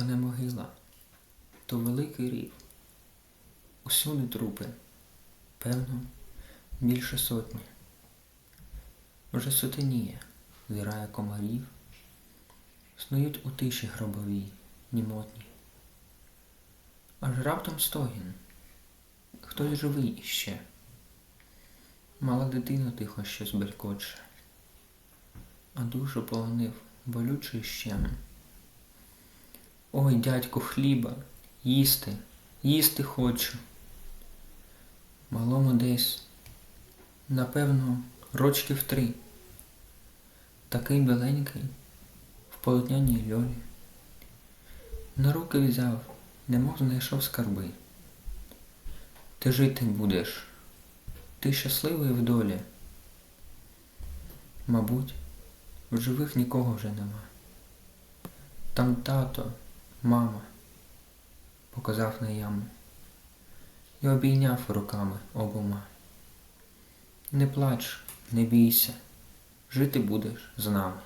то не могила, то великий рів. Усюди трупи, певно, більше сотні. Вже сутеніє, зирає комарів, снують у тиші гробовій, німотні. Аж раптом стогін. Хтось живий іще. Мала дитина тихо щось белькоче, а душу полонив болючий щем. Ой, дядьку, хліба, їсти, їсти хочу. Малому десь, напевно, рочків три. Такий біленький, в полотняній льолі. На руки взяв, немов знайшов скарби. Ти жити будеш, ти щасливий в долі. Мабуть, в живих нікого вже нема. Там тато, мама, показав на яму і обійняв руками обома. Не плач, не бійся, жити будеш з нами.